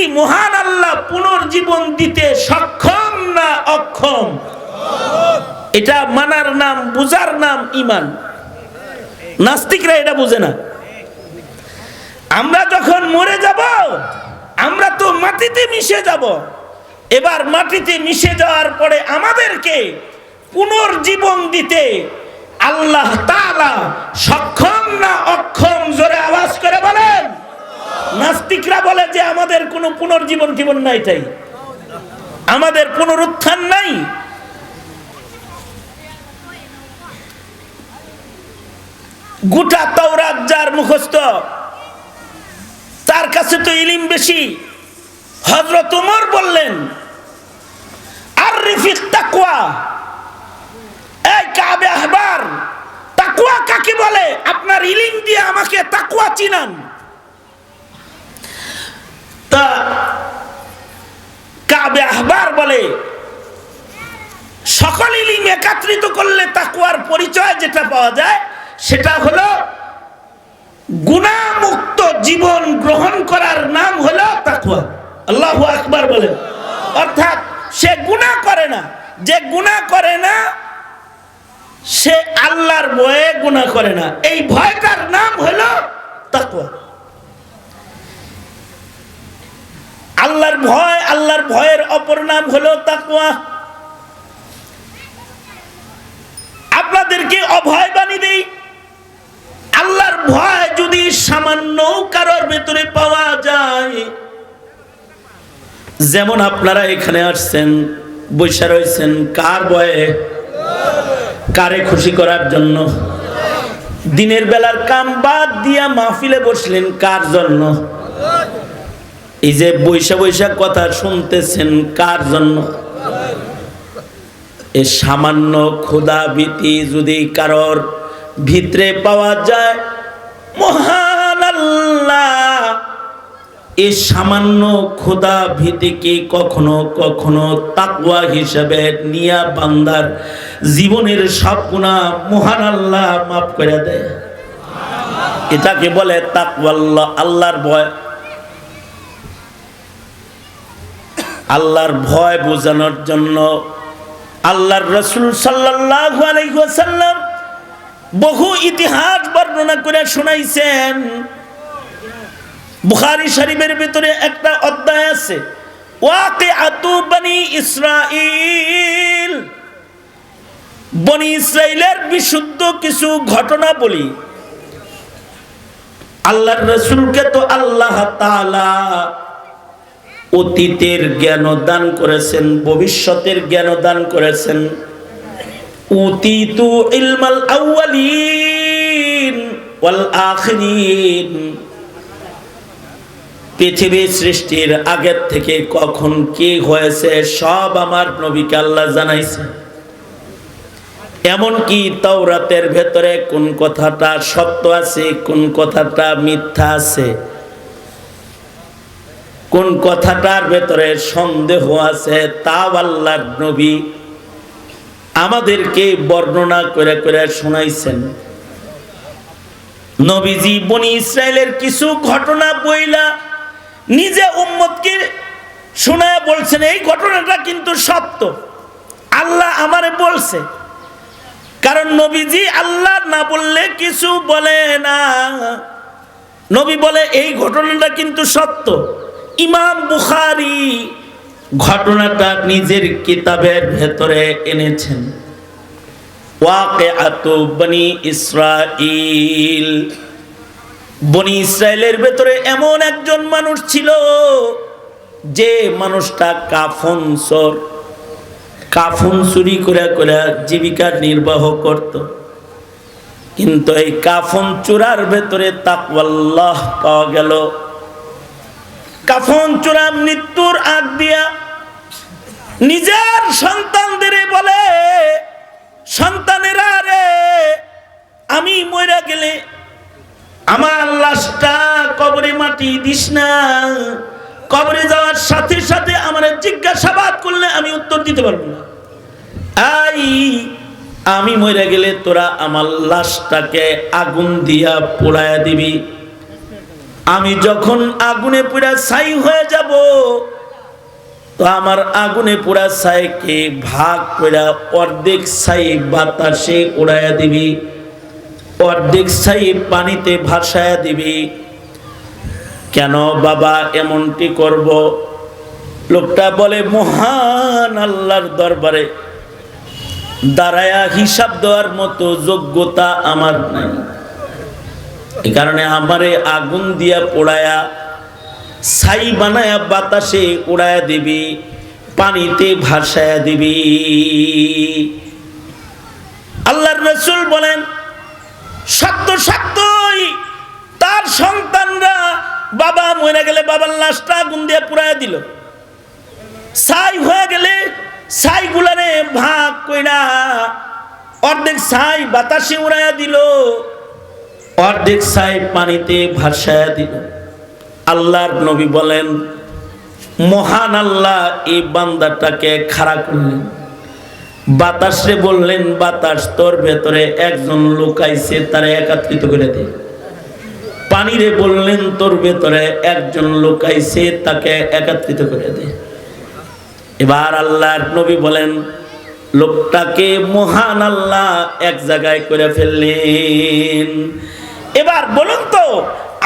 কি মহান আল্লাহ পুনর্জীবন দিতে সক্ষম না অক্ষম? এটা মানার নাম বুজার নাম ইমান। নাস্তিকরা এটা বুঝে না। আমরা যখন মরে যাব, আমরা তো মাটিতে মিশে যাব। এবার মাটিতে মিশে যাওয়ার পরে আমাদেরকে পুনর্জীবন দিতে আল্লাহ তাআলা সক্ষম না অক্ষম? জোরে আওয়াজ করে বলেন। নাস্তিকরা বলে যে আমাদের কোনো পুনর্জীবন জীবন নাই তাই। আমাদের পুনরুত্থান নাই। গোটা তাওরাত যার মুখস্থ, তার কাছে তো ইলিম বেশি। হজরত উমর বললেন আপনার ইলিম দিয়ে আমাকে তাকুয়া চিনান। তা কাবে আহবার বলে সকল ইলিম একত্রিত করলে তাকুয়ার পরিচয় যেটা পাওয়া যায়, সেটা হলো গুণামুক্ত জীবন গ্রহণ করার নাম হলো তাকুয়া। আল্লাহ আকবার বলেন। অর্থাৎ সে গুণা করে না। যে গুণা করে না, সে আল্লাহর ভয়ে গুণা করে না। এই ভয়টার নাম হলো তাকুয়া। আল্লাহর ভয়, আল্লাহর ভয়ের অপর নাম হলো তাকুয়া আপনাদেরকে অভয় বাণী দেই, আল্লাহর ভয় যদি সামান্য কারোর ভেতরে পাওয়া যায়, যেমন আপনারা এখানে আসছেন বৈশা রয়েছেন, কার ভয়ে? কারে খুশি করার জন্য? দিনের বেলার কাম বাদ দিয়া মাহফিলে বসলেন, কার জন্য? এই যে বৈশা বৈশা কথা শুনতেছেন কার জন্য? এ সামান্য ক্ষুধা ভীতি যদি কারোর ভিতরে পাওয়া যায়, মহান আল্লাহ, এ সামান্য খোদা ভীতিকে কখনো কখনো তাকওয়া হিসাবে নিয়া বান্দার জীবনের সব গুণা মহান আল্লাহ মাফ করে দেয়। এটাকে বলে তাকওয়াল্লাহ, আল্লাহর ভয়। আল্লাহর ভয় বোঝানোর জন্য আল্লাহর রসুল আলাইহি বহু ইতিহাস বর্ণনা করে শোনাইছেন। বুখারী শরীফের ভিতরে একটা অধ্যায় আছে বনি ইসরাইলের বিশুদ্ধ কিছু ঘটনা বলি। আল্লাহর রসুলকে তো আল্লাহ তাআলা অতীতের জ্ঞান দান করেছেন, ভবিষ্যতের জ্ঞান দান করেছেন। উতিতু পৃথিবী সৃষ্টির আগের থেকে কখন কি হয়েছে, সব আমার নবীকে আল্লাহ জানাইছে। এমনকি তাওরাতের ভেতরে কোন কথাটা সত্য আছে, কোন কথাটা মিথ্যা আছে কোন কথাটার ভেতরে সন্দেহ আছে তাও আল্লাহর নবী আমাদেরকে বর্ণনা করে করে শোনাইছেন। নবীজি বনি ইসরায়েলের কিছু ঘটনা বইলা নিজে উম্মতকে শোনায় বলছেন, এই ঘটনাটা কিন্তু সত্য। আল্লাহ আমারে বলছে। কারণ নবীজি আল্লাহ না বললে কিছু বলে না। নবী বলে, এই ঘটনাটা কিন্তু সত্য। ইমাম বুখারি ঘটনাটা নিজের কিতাবের ভেতরে এনেছেন। ওয়াকিআতু বনি ইসরাইল বনি ইসরায়েলের ভেতরে এমন একজন মানুষ ছিল যে মানুষটা কাফন সর কাফন চুরি করে করে জীবিকা নির্বাহ করত। কিন্তু এই কাফন চূড়ার ভেতরে তাকওয়াল্লাহ পাওয়া গেল। কাফন চূড়া মৃত্যুর আগ দিয়া নিজের সন্তানদের বলে, সন্তানেরা রে, আমি মরে গেলে আমার লাশটা কবরে মাটি দিস না। কবরে যাওয়ার সাথে সাথে আমার জিজ্ঞাসাবাদ করলে আমি উত্তর দিতে পারব না। আই, আমি মরে গেলে তোরা আমার লাশটাকে আগুন দিয়া পোড়ায়া দিবি। আমি যখন আগুনে পুরা ছাই হয়ে যাব, তো আমার আগুনে পুরা ছাইকে ভাগ করে অর্ধেক ছাই বাতাসে উড়াইয়া দিবি, অর্ধেক ছাই পানিতে ভাসায়া দিবি। কেন বাবা এমনটি করব? লোকটা বলে, মহান আল্লাহর দরবারে দাঁড়ায়া হিসাব দেওয়ার মতো যোগ্যতা আমার নাই। এই কারণে আমারে আগুন দিয়া পোড়ায়া, ছাই বানায়া বাতাসে উড়ায়া দিবি, পানিতে ভাসায়া দিবি। আল্লাহর রসুল বলেন, সত্য, সত্যই, তার সন্তানরা বাবা মরে গেলে বাবার লাশটা আগুন দিয়ে পুরাইয়া দিল। ছাই হয়ে গেলে ছাই গুলারে ভাগ কইরা অর্ধেক ছাই বাতাসে উড়াইয়া দিল। অর্ধেক সাহেব পানিতে ভাসায়া দিল। আল্লাহর নবী বলেন, মহান আল্লাহ এই বান্দাটাকে খাড়া করলেন। বাতাসে বললেন, বাতাস তোর ভেতরে একজন লুকাইছে তারা একাত্রিত করে দে। পানিরে বললেন, তোর ভেতরে একজন লুকাইছে তাকে একাত্রিত করে দে। এবার আল্লাহর নবী বলেন, লোকটাকে মহান আল্লাহ এক জায়গায় করে ফেললেন। এবার বলুন তো,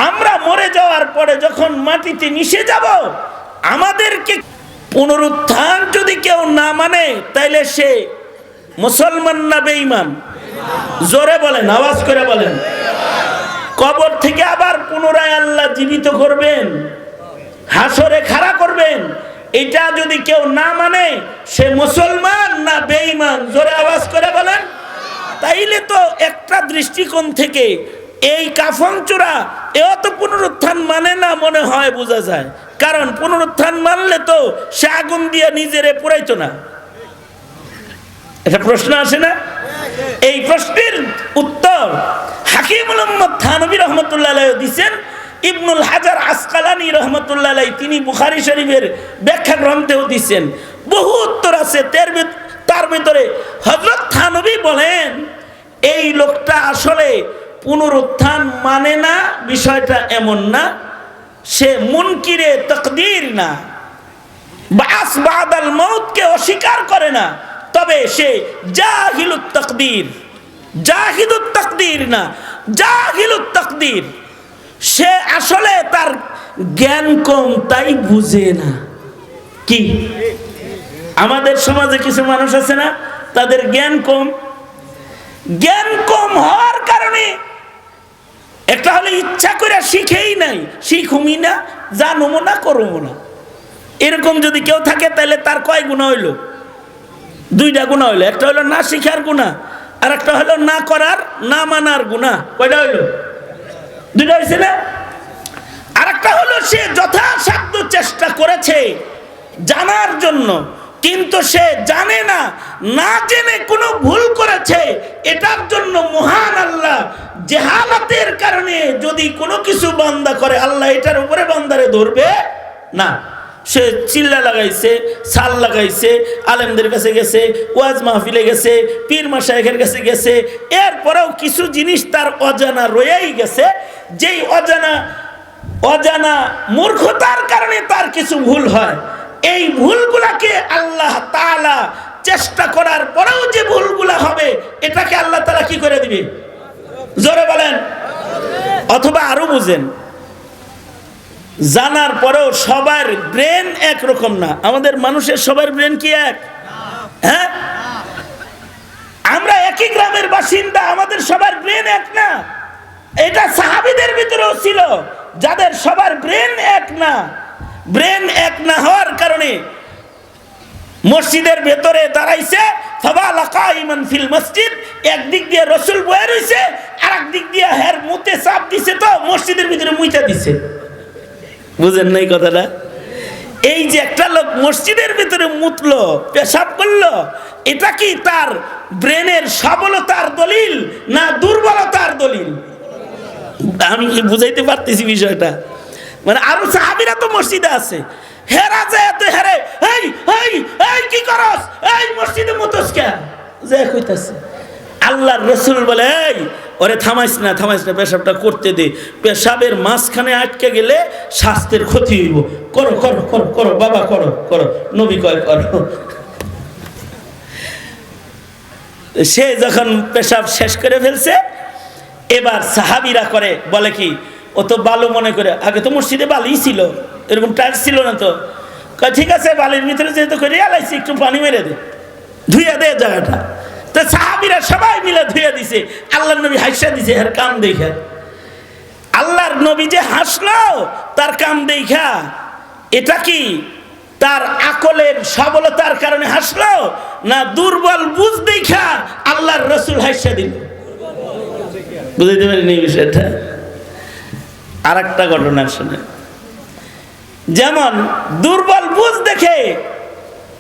আমরা মরে যাওয়ার পরে যখন মাটিতে মিশে যাব, আমাদেরকে পুনরুত্থান যদি কেউ না মানে তাইলে সে মুসলমান না বেঈমান? জোরে বলেন, আওয়াজ করে বলেন। কবর থেকে আবার পুনরায় আল্লাহ জীবিত করবেন, হাসরে খাড়া করবেন, এটা যদি কেউ না মানে সে মুসলমান না বেঈমান? জোরে আওয়াজ করে বলেন। তাইলে তো একটা দৃষ্টিকোণ থেকে এই কাফন চূড়া, এও তো পুনরুত্থান মানে না মনে হয় বোঝা যায়। কারণ পুনরুত্থান মানলে তো সে আগুন দিয়ে নিজেরে পুরাইতো না। এটা প্রশ্ন আসে না? এই প্রশ্নের উত্তর হাকিম মোহাম্মদ থানবী রহমতুল্লাহ দিচ্ছেন ইবনুল হাজার আসকালানি রহমতুল্লাহ তিনি বুখারি শরীফের ব্যাখ্যা গ্রন্থেও দিচ্ছেন বহু উত্তর আছে, তার ভিতরে হজরত থানবী বলেন, এই লোকটা আসলে পুনরুত্থান মানে না, বিষয়টা এমন না। সে মুনকিরে তকদির না। বাস বাদাল মৌতকে অস্বীকার করে না। তবে সে জাহিলুত তকদির। জাহিদুত তকদির না, জাহিলুত তকদির। সে আসলে তার জ্ঞান কম, তাই বুঝে না। কি? আমাদের সমাজে কিছু মানুষ আছে না, তাদের জ্ঞান কম। জ্ঞান কম হওয়ার কারণে একটা হলে ইচ্ছা করে শিখেই নাই। শিখুমি না, জানুমো না করব না। এরকম যদি কেউ থাকে, তাহলে তার কয় গুণা হইল? দুইটা গুণা হইল। একটা হলো না শিখার গুণা, আর একটা হলো না করার, না মানার গুণা। কয়টা হইল? দুইটা হয়েছে না? আর একটা হলো সে যথাসাধ্য চেষ্টা করেছে জানার জন্য, কিন্তু সে জানে না না জেনে কোনো ভুল করেছে। এটার জন্য মহান আল্লাহ জেহালাতের কারণে যদি কোনো কিছু বান্দা করে, আল্লাহ এটার উপরে বান্দারে ধরবে? না। সে চিল্লা লাগাইছে, সাল লাগাইছে, আলেমদের কাছে গেছে, ওয়াজ মাহফিলে গেছে, পীর মাসায়েখের কাছে গেছে, এরপরেও কিছু জিনিস তার অজানা রয়েই গেছে। যেই অজানা অজানা মূর্খতার কারণে তার কিছু ভুল হয়। এই ভুলগুলাকে আল্লাহ তালা চেষ্টা করার পরেও যে ভুলগুলা হবে, এটাকে আল্লাহ তাআলা কি করে দিবে? জোরে বলেন। অথবা আরও বুঝেন। জানার পরেও সবার ব্রেন একরকম না। আমাদের মানুষের সবার ব্রেন কি এক? হ্যাঁ? আমরা একই গ্রামের বাসিন্দা, আমাদের সবার ব্রেন এক না। এটা সাহাবিদের ভিতরেও ছিল, যাদের সবার ব্রেন এক না। ব্রেন এক না হওয়ার কারণে মসজিদের ভেতরে দাঁড়াইছে মসজিদ একদিক দিয়ে রসুল রইছে আর দিয়ে মুতে চাপ দিছে তো, মসজিদের ভিতরে দিছে। বুঝেন নাই কথাটা? এই যে একটা লোক মসজিদের ভিতরে পেশাব করল, এটা কি তার ব্রেনের সবলতার দলিল না দুর্বলতার দলিল? আমি কি বুঝাইতে পারতেছি বিষয়টা? মানে আরও সাহাবিরা তো মসজিদে আছে। হেরা যায় তো হেরে, এই এই এই, কি করস? এই মসজিদে মুতস কে যে কইতাছে। আল্লাহর রসুল বলে, এই, ওরে থামাইস না থামাইস না, পেশাবটা করতে দে। পেশাবের মাঝখানে আটকে গেলে স্বাস্থ্যের ক্ষতি হইব। করো করো করো করো, বাবা, করো করো, নবী কয়, করো। সে যখন পেশাব শেষ করে ফেলছে, এবার সাহাবিরা করে, বলে কি ও তো বালু মনে করে, আগে তো মসজিদে বালিই ছিল, এরকম টাইলস ছিল না তো। ঠিক আছে, বালির ভিতরে যেহেতু করে, আলাইছি, একটু পানি মেরে দে, ধুইয়া দে জায়গাটা। তো সাহাবিরা সবাই মিলে ধুইয়া দিছে আল্লাহ নবী হাসা দিছে এর কাম দেখে আল্লাহর নবী যে হাসলো, তার কাম দেখা এটা কি তার আকলের সবলতার কারণে হাসলো, না দুর্বল বুঝ দেখা আল্লাহর রসুল হাসা দিল? বুঝতে পারিনি বিষয়টা। আর একটা ঘটনা শুনে। যেমন দুর্বল বুঝ দেখে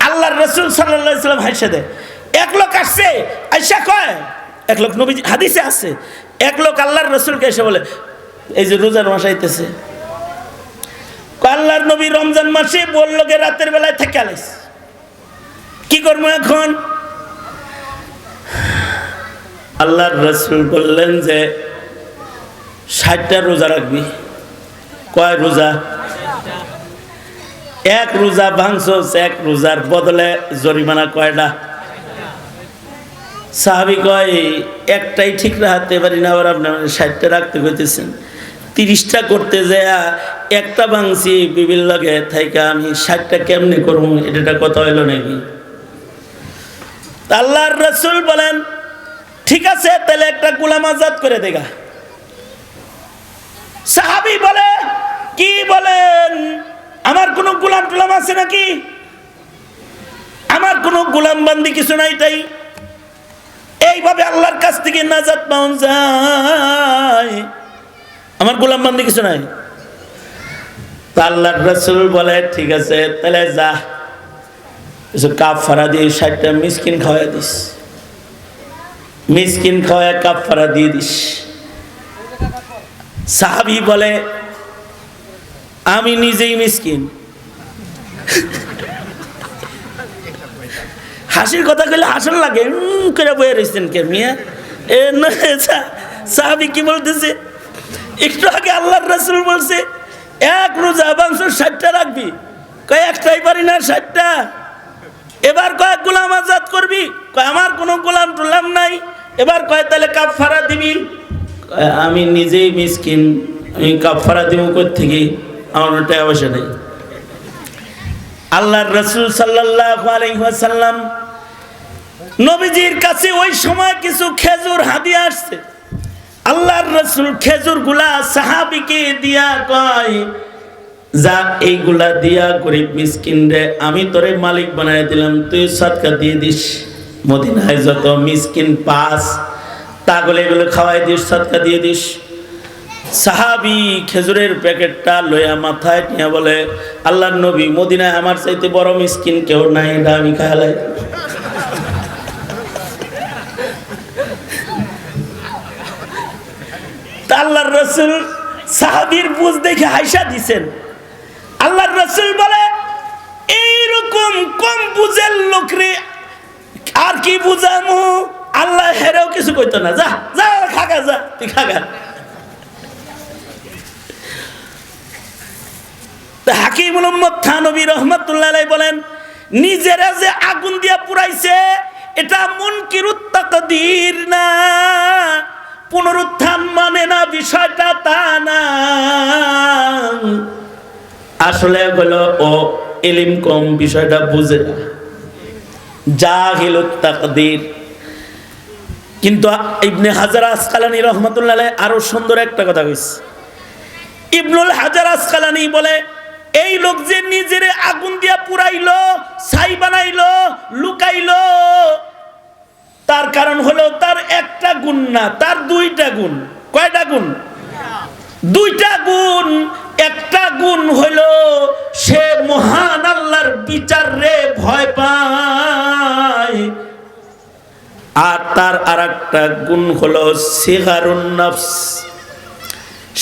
আল্লাহর রসুল সাল্লাম হাসে দেয়, এক লোক আসছে আইসা কয়, এক লোক নবী হাদিসে আসছে এক লোক আল্লাহর রসুলকে এসে বলে, এই যে রোজার মাস আইতেছে। আল্লাহর নবী রমজান মাসে বলল গে রাতের বেলায় থেকে আলাইস কি করব এখন? আল্লাহর রসুল বললেন যে ষাটটা রোজা রাখবি। কয় রোজা? এক রোজা ভাঙছস, এক রোজার বদলে জরিমানা কয়টা? সাহাবি কয়, একটাই ঠিক রাখতে পারি না আবার আপনি ষাটটা রাখতে কইতেছেন। তিরিশটা করতে যায় একটা ভাঙছি, বিবির লগে থাইকা আমি ষাটটা কেমনে করব? এটা কথা হইল নাকি? আল্লাহর রসুল বলেন, ঠিক আছে, তাহলে একটা গোলাম আজাদ করে দেগা। সাহাবি বলে, কি বলেন? আমার কোনো গোলাম টুলাম আছে নাকি? আমার কোনো গোলাম বান্দি কিছু নাই তাই। এইভাবে আল্লাহর কাছ থেকে নাজাত পাওয়া যায়। আমার গোলাম বান্দি কিছু নাই। তা আল্লাহর রসুল বলে, ঠিক আছে, তাহলে যা। কিছু কাপ ফাড়া দিয়ে ষাটটা মিসকিন খাওয়াই দিস। মিসকিন খাওয়ায় কাপ ফাড়া দিয়ে দিস। সাহাবি বলে, আমি নিজেই মিসকিন। হাসির কথা কইলে হাসন লাগে করে বয়ে রয়েছেন কে মিয়া? এ না সাহাবি কি বলতেছে? একটু আগে আল্লাহর রাসূল বলছে, এক রোজা মাংস ষাটটা রাখবি। কয়, একটাই পারি না, ষাটটা। এবার কয়, গোলাম আজাদ করবি? কয়, আমার কোনো গোলাম টোলাম নাই। এবার কয়, তাহলে কাপ ফাড়া দিবি। আমি নিজেই মিসকিন, আমি কাপ ফাড়া দিব থেকে আমার টাকা পয়সা নেই। আল্লাহর রসুল ওয়াসাল্লাম নবীজির কাছে ওই সময় কিছু খেজুর হাদিয়া আসছে। আল্লাহর রসুল খেজুরগুলা সাহাবিকে দিয়া কয় যা এইগুলা দিয়া গরিব মিসকিন রে, আমি তোরে মালিক বানাই দিলাম, তুই সৎকা দিয়ে দিস। মদিনায় যত মিসকিন পাস তাগলে এগুলো খাওয়াই দিস সৎকা দিয়ে দিস। সাহাবি খেজুরের প্যাকেটটা লইয়া মাথায় নিয়ে বলে আল্লাহর নবী, মদিনায় আমার চাইতে বড় মিসকিন কেউ নাই এটা আমি খাওয়ালাই আল্লাহর রসুল সাহাবির বুঝ দেখে হাইসা দিছেন। আল্লাহর রসুল বলে, এইরকম কম বুঝের লোকরে আর কি বুঝামু? আল্লাহ হেরেও কিছু কইতো না। যা যা, খাগা, যা, তুই খাগা। তা হাকিম মোহাম্মদ থানবী রহমতুল্লাহ বলেন, নিজেরা যে আগুন দিয়া পুরাইছে এটা মুনকির উত্তাকদীর না। পুনরুত্থান মানে না, বিষয়টা তা না। আসলে হলো, ও এলিম কম, বিষয়টা বুঝে না। জাহিল তাকদীর। কিন্তু ইবনে হাজার আসকালানি রহমতুল্লাহ আরও সুন্দর একটা কথা কইছে। ইবনুল হাজার আসকালানি বলে, এই লোক যে নিজের আগুন দিয়া পুরাইলো, ছাই বানাইলো, লুকাইলো, তার কারণ হলো তার একটা গুণ না, তার দুইটা গুণ। কয়টা গুণ? দুইটা গুণ। একটা গুণ হলো সে মহান আল্লাহর বিচার রে ভয় পায়। আর তার আর একটা গুণ হলো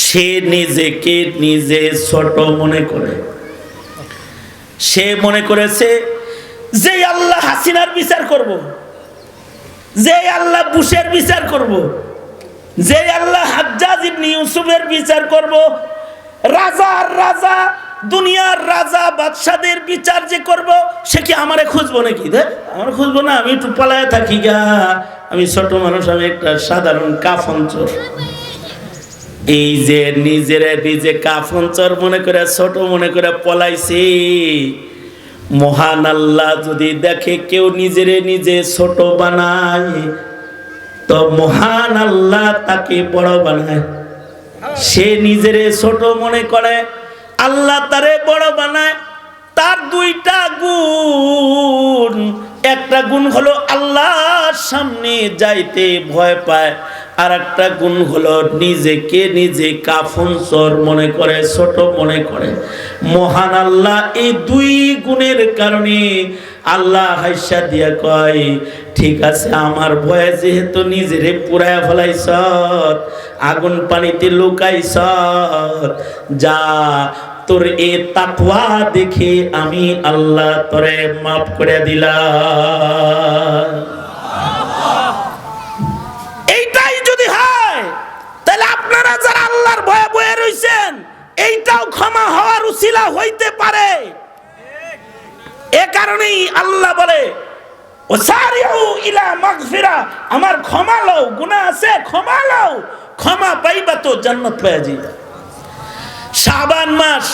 সে নিজেকে নিজে ছোট মনে করে সে মনে করেছে যে আল্লাহ হাসিনার বিচার করব যে আল্লাহ বুশের বিচার করব। যে আল্লাহ হাজ্জাজ ইবনে ইউসুফের বিচার করব রাজার রাজা দুনিয়ার রাজা, বাদশাদের বিচার যে করব, সে কি আমারে খুঁজবো নাকি? আমার খুঁজবো না, আমি একটু পালায় থাকি গা। আমি ছোট মানুষ, আমি একটা সাধারণ কাফন চোর। এই যে নিজের নিজে কাফন চোর মনে করে, ছোট মনে করে পলাইছে। মহান আল্লাহ যদি দেখে কেউ নিজেরে নিজে ছোট বানায়, তো মহান আল্লাহ তাকে বড় বানায়। সে নিজেরে ছোট মনে করে আল্লাহ তারে বড় বানায়। তার দুইটা গুণ। একটা গুণ হলো আল্লাহর সামনে যাইতে ভয় পায়। আর একটা গুণ হলো নিজেকে নিজে কাফন চোর মনে করে, ছোট মনে করে। মহান আল্লাহ এই দুই গুণের কারণে আল্লাহ হাইসা দিয়া কয়, ঠিক আছে, আমার ভয়ে যেহেতু নিজেরে পুরায়া ফেলাইছ, আগুন পানিতে লুকাইছ, যা তোর এ তাকওয়া দেখে আমি আল্লাহ তোরে মাফ করে দিলাম। এইটাই যদি হয়, তাহলে আপনারা যারা আল্লাহর ভয়ে বয়ে রইছেন, এইটাও ক্ষমা হওয়ার উসিলা হইতে পারে। এ কারণেই আল্লাহ বলে ইলা মাগফিরা আমার ক্ষমা লও, গুনাহ আছে, ক্ষমা লও, ক্ষমা পাইবা তো জান্নাত পাওয়া যাইবা। শাবান মাস।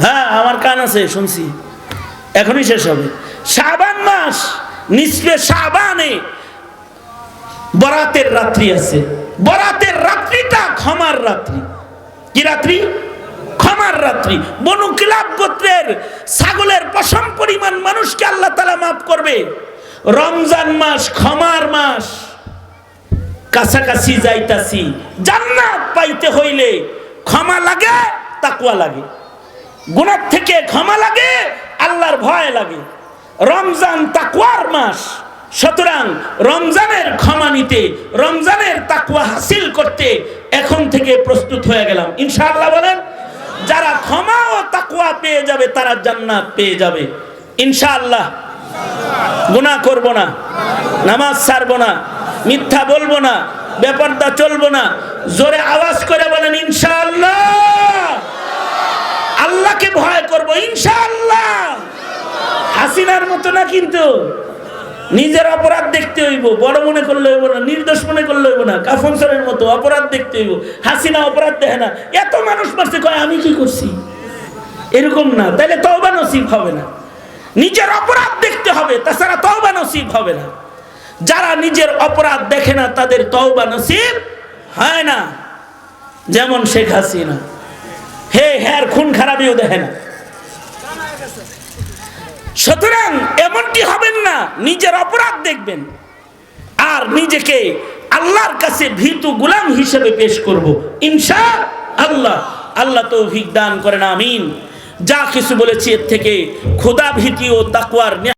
হ্যাঁ আমার কান আছে, শুনছি। এখনই শেষ হবে। শাবান মাস, নিসবে শাবানে। বরাতের রাত্রি আছে। বরাতের রাত্রিটা ক্ষমার রাত্রি। কি রাত্রি? ক্ষমার রাত্রি। বনু কিলাব গোত্রের ছাগলের পশম পরিমাণ মানুষকে আল্লাহ তালা মাফ করবে। রমজান মাস ক্ষমার মাস। কাছাকাছি যাইতাছি। জান্নাত পাইতে হইলে ক্ষমা লাগে তাকুয়া লাগে। গুণার থেকে ক্ষমা লাগে, আল্লাহর ভয় লাগে। রমজান তাকুয়ার মাস, সুতরাং রমজানের ক্ষমা নিতে, রমজানের তাকুয়া হাসিল করতে এখন থেকে প্রস্তুত হয়ে গেলাম। ইনশাআল্লাহ বলেন, যারা ক্ষমা ও তাকুয়া পেয়ে যাবে, তারা জান্নাত পেয়ে যাবে। ইনশাআল্লাহ। গুনাহ করব না, নামাজ ছাড়বো না, মিথ্যা বলব না ব্যাপারটা চলবো না। জোরে আওয়াজ করে বলেন, ইনশাআল্লাহ। আল্লাহকে ভয় করব, ইনশাআল্লাহ। হাসিনার মতো না কিন্তু। নিজের অপরাধ দেখতে হইব, বড় মনে করলে হইব না, নির্দোষ মনে করলে হইব না কাফনসরের মতো অপরাধ দেখতে হইব। হাসিনা অপরাধ দেখে না। এত মানুষ মারছে, কয়, আমি কি করছি? এরকম না। তাহলে তওবা নসিব হবে না। নিজের অপরাধ দেখতে হবে, তাছাড়া তওবা নসিব হবে না। যারা নিজের অপরাধ দেখে না, তাদের তওবা নসিব হয় না। যেমন শেখ হাসিনা। হে হ্যার খুন খারাপিও দেখে না। সুতরাং এমনটি হবেন না, নিজের অপরাধ দেখবেন। আর নিজেকে আল্লাহর কাছে ভীতু গুলাম হিসেবে পেশ করব, ইনশা আল্লাহ। আল্লাহ তৌফিক দান করেন, আমিন। যা কিছু বলেছি এর থেকে খোদা ভীতি ও তাকুয়ার